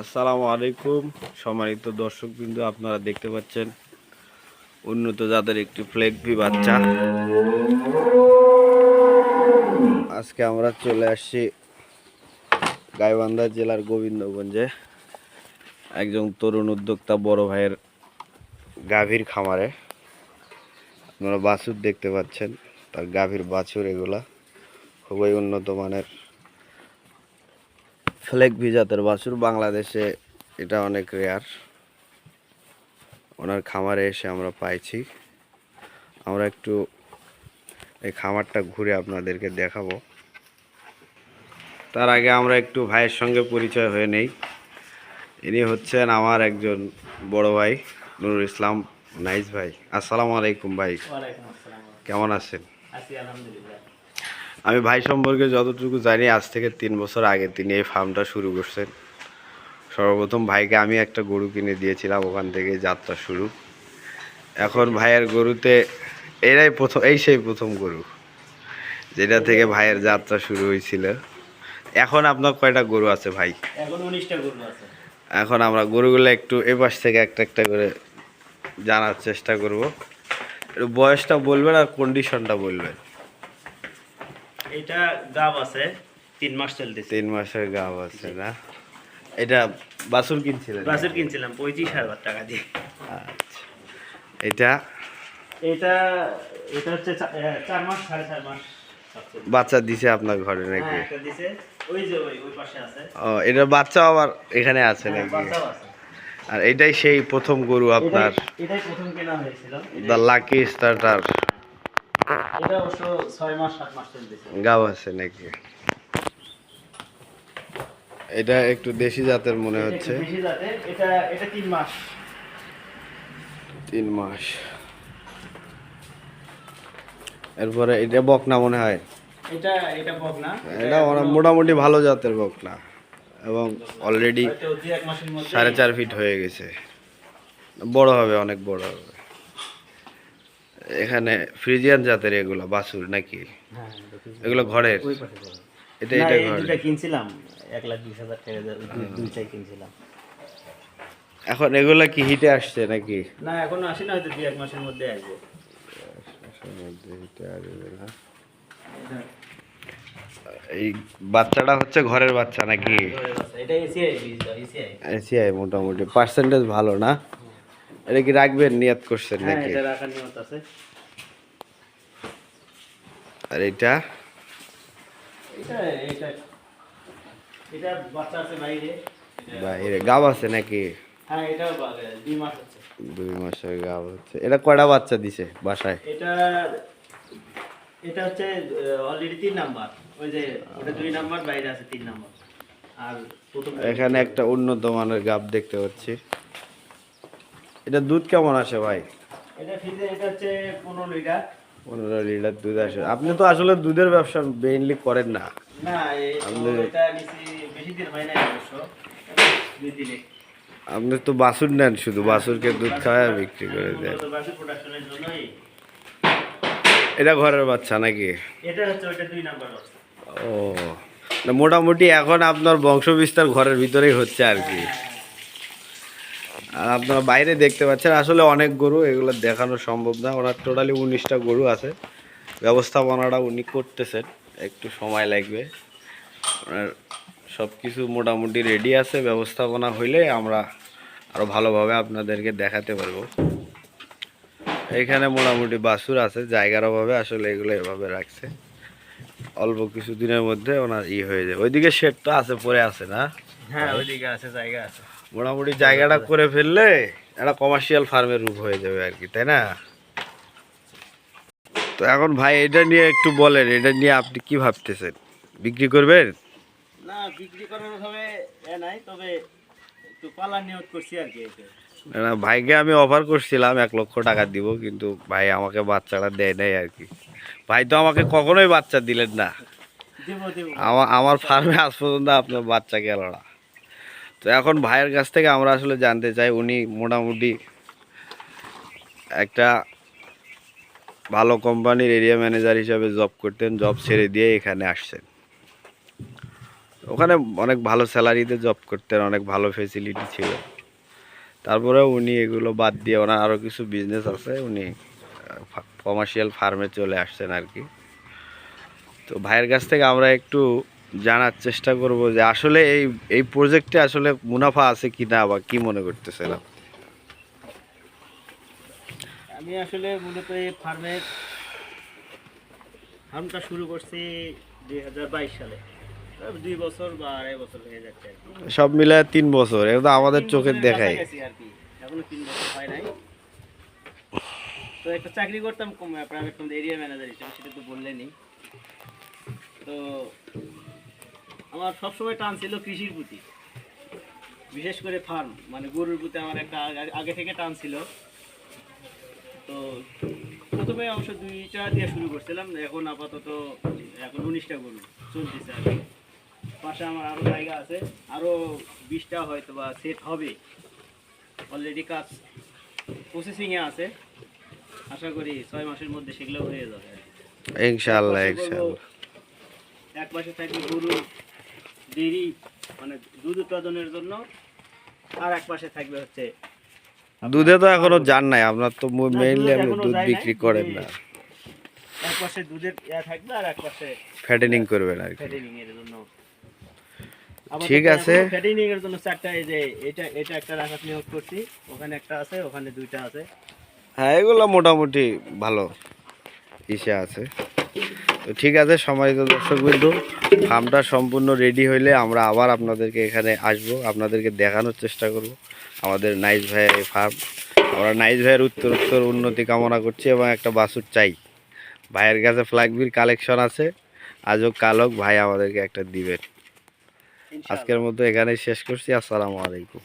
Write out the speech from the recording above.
আসসালামু আলাইকুম। সম্মানিত দর্শক বিন্দু আপনারা দেখতে পাচ্ছেন উন্নত জাতের একটি ফ্লেগবি বাচ্চা। আজকে আমরা চলে আসছি গাইবান্ধা জেলার গোবিন্দগঞ্জে। একজন তরুণ উদ্যোক্তা, বড় ভাইয়ের গাভীর খামারে। আপনারা বাছুর দেখতে পাচ্ছেন, তার গাভীর বাছুর এগুলা খুবই উন্নত মানের। ফ্লেক জাতের বাছুর বাংলাদেশে এটা অনেক রেয়ার ওনার খামারে এসে আমরা পাইছি। আমরা একটু এই খামারটা ঘুরে আপনাদেরকে দেখাবো। তার আগে আমরা একটু ভাইয়ের সঙ্গে পরিচয় হয়ে নেই। ইনি হচ্ছেন আমার একজন বড় ভাই নুরুল ইসলাম নাইস ভাই। আসসালামু আলাইকুম ভাই। কেমন আছেন? আছি আলহামদুলিল্লাহ। আমি ভাই সম্পর্কে যতটুকু জানি আজ থেকে তিন বছর আগে তিনি এই ফার্মটা শুরু করছেন। সর্বপ্রথম ভাইকে আমি একটা গরু কিনে দিয়েছিলাম ওখান থেকে যাত্রা শুরু। এখন ভাইয়ের গরুতে এরাই প্রথম এই সেই প্রথম গরু যেটা থেকে ভাইয়ের যাত্রা শুরু হয়েছিল। এখন আপনার কয়টা গরু আছে ভাই? এখন উনিশটা গরু আছে। এখন আমরা গরুগুলো একটু এপাশ থেকে একটা একটা করে জানার চেষ্টা করব। একটু বয়সটা বলবেন আর কন্ডিশনটা বলবেন। এটা গাব আছে তিন মাস চলতেছে। তিন মাসের গাব আছে না? এটা বাছুর কিনছিলেন? বাসের কিনছিলাম পঁয়ত্রিশ হাজার টাকা দিয়ে। আচ্ছা। এটা? এটা এটা হচ্ছে চার মাস সাড়ে চার মাস বাচ্চা দিছে আপনার ঘরে নাকি? হ্যাঁ, আছে। ও এটার বাচ্চা আবার এখানে আছে হ্যাঁ, নাকি? আর এটাই সেই প্রথম গরু আপনার। এটাই- এটাই প্রথম কেনা হয়েছিল। দ্য লাকি স্টার্টার এটা অবশ্য ছয় মাস সাত মাস চলতেছে গাব আছে নাকি? এটা একটু দেশি জাতের মনে হচ্ছে। একটু জাতের, এটা এটা তিন মাস। এরপরে এটা বকনা মনে হয়? এটা এটা বকনা। এটা মোটামুটি ভালো জাতের বকনা। এবং অলরেডি সাড়ে চার ফিট হয়ে গেছে। বড় হবে অনেক বড় হবে। এখানে ফ্রিজিয়ান জাতের এগুলো বাছুর নাকি? হ্যাঁ এগুলো ঘরের। এটা এটা ঘরের। কিনছিলাম এক লাখ বিশ হাজার টাকা দুই- দুইটাই কিনছিলাম। এখন এগুলা কি হিটে আসছে নাকি? না এখনও আসি না হয়তো দুই এক মাসের মধ্যে আসবে। এই বাচ্চাটা হচ্ছে ঘরের বাচ্চা নাকি? এটা এসিআই মোটামুটি। পার্সেন্টেজ ভালো না? এটা কি রাখবেন? নিয়াত করছেন হ্যাঁ নাকি? এটা রাখার নিয়ত আছে। আর এটা? এটা এটা এটা বাচ্চা আছে বাইরে। বাইরে। গাব আছে নাকি? হ্যাঁ এটা দুই মাস দুই মাসের গাব হচ্ছে এটা কয়টা বাচ্চা দিছে বাসায়? এটা এটা হচ্ছে অলরেডি তিন নাম্বার। ওই যে ওটা দুই নাম্বার বাইরে আছে তিন নাম্বার। আর এখানে একটা উন্নত মানের গাব দেখতে পাচ্ছি। এটা দুধ কেমন আসে ভাই? এটা ফ্রিজে এটা হচ্ছে পনেরো লিটার। দুধ আসে। আপনি তো আসলে দুধের ব্যবসা মেইনলি করেন না। না এই তো আমাদের- এটা বেশি দিন হয় না অবশ্য। দুই আপনি তো বাছুর নেন শুধু বাছুরকে দুধ খাওয়ায় বিক্রি করে দেন। এটা ঘরের বাচ্চা নাকি? এটা হচ্ছে ওইটা দুই নাম্বার ও মোটামুটি এখন আপনার বংশ বিস্তার ঘরের ভিতরেই হচ্ছে আর কি। আর আপনারা বাইরে দেখতে পাচ্ছেন, আসলে অনেক গরু, এগুলো দেখানো সম্ভব না। ওনার টোটালি উনিশটা গরু আছে। ব্যবস্থাপনাটা উনি করতেছেন, একটু সময় লাগবে। ওনার সব কিছু মোটামুটি রেডি আছে, ব্যবস্থাপনা হইলে আমরা আরও ভালোভাবে আপনাদেরকে দেখাতে পারব। এইখানে মোটামুটি বাছুর আছে, জায়গার অভাবে আসলে এগুলো এভাবে রাখছে। অল্প কিছু দিনের মধ্যে ওনার ই হয়ে যাবে। ওইদিকে শেড তো আছে, পরে আছে না? হ্যাঁ ওইদিকে আছে, জায়গা আছে। মোটামুটি জায়গাটা করে ফেললে একটা কমার্শিয়াল ফার্মের রূপ হয়ে যাবে আর কি তাই না? তো এখন ভাই এটা নিয়ে একটু বলেন এটা নিয়ে আপনি কি ভাবতেছেন? বিক্রি করবেন? না বিক্রি করার ভাবে নাই তবে একটু পালার নিয়ত করছি আর কি না, না ভাইকে আমি অফার করছিলাম এক লক্ষ টাকা দিব কিন্তু ভাই আমাকে বাচ্চাটা দেয় নাই আর কি। ভাই তো আমাকে কখনোই বাচ্চা দিলেন না। আমার ফার্মে আজ পর্যন্ত আপনার বাচ্চা গেল না। তো এখন ভাইয়ের কাছ থেকে আমরা আসলে জানতে চাই, উনি মোটামুটি একটা ভালো কোম্পানির এরিয়া ম্যানেজার হিসাবে জব করতেন জব ছেড়ে দিয়ে এখানে আসছেন। ওখানে অনেক ভালো স্যালারিতে জব করতেন, অনেক ভালো ফেসিলিটি ছিল। তারপরে উনি এগুলো বাদ দিয়ে ওনার আরও কিছু বিজনেস আছে, উনি কমার্শিয়াল ফার্মে চলে আসছেন আর কি। তো ভাইয়ের কাছ থেকে আমরা একটু জানার চেষ্টা করব যে আসলে এই এই প্রজেক্টে আসলে মুনাফা আছে কি না বা কি মনে করতেছেন? আমি আসলে মূলত এই ফার্মের ফার্মটা শুরু করছি দুই হাজার বাইশ সালে দুই বছর বা আড়াই বছর হয়ে যাচ্ছে। সব মিলায় তিন বছর এটা তো আমাদের চোখের দেখাই এখনও তিন বছর হয় নাই তো একটা চাকরি করতাম প্রাইভেট কোম্পানি এরিয়া ম্যানেজার হিসেবে সেটা তো বললেনই তো আমার সবসময় টান ছিল কৃষির প্রতি। বিশেষ করে ফার্ম মানে গরুর প্রতি আমার একটা আগে- থেকে টান ছিল। তো প্রথমে অবশ্য দুইটা দিয়ে শুরু করছিলাম এখন আপাতত এখন উনিশটা গরু চলতেছে আর পাশে আমার আরও জায়গা আছে আরও বিশটা হয়তো বা সেট হবে। অলরেডি কাজ প্রসেসিংয়ে আছে। আশা করি ছয় মাসের মধ্যে সেগুলো হয়ে যাবে ইনশাআল্লাহ ইনশাআল্লাহ। এক পাশে থাকবে গরু ডেরি মানে দুধ উৎপাদনের জন্য আর এক পাশে থাকবে হচ্ছে। দুধে তো এখনও জান নাই আপনার তো মেইনলি আপনি দুধ বিক্রি করেন না। এক পাশে দুধের ইয়া থাকবে আর এক পাশে ফ্যাটেনিং করবেন আর কি। ফ্যাটেনিং এর জন্য। ঠিক আছে। ফ্যাটেনিং এর জন্য চারটা এই যে এটা এটা একটা রাখাত নিয়োগ করছি ওখানে একটা আছে ওখানে দুইটা আছে। হ্যাঁ এগুলো মোটামুটি ভালো ইসে আছে। ঠিক আছে সম্মানিত দর্শক বিন্দু ফার্মটা সম্পূর্ণ রেডি হইলে আমরা আবার আপনাদেরকে এখানে আসব আপনাদেরকে দেখানোর চেষ্টা করব। আমাদের নাইস ভাইয়ের এই ফার্ম আমরা নাইস ভাইয়ের উত্তর উত্তর উন্নতি কামনা করছি এবং একটা বাছুর চাই। ভাইয়ের কাছে ফ্ল্যাগবির কালেকশন আছে। আজ আজও কালক ভাই আমাদেরকে একটা দিবেন। আজকের মতো এখানেই শেষ করছি। আসসালামু আলাইকুম।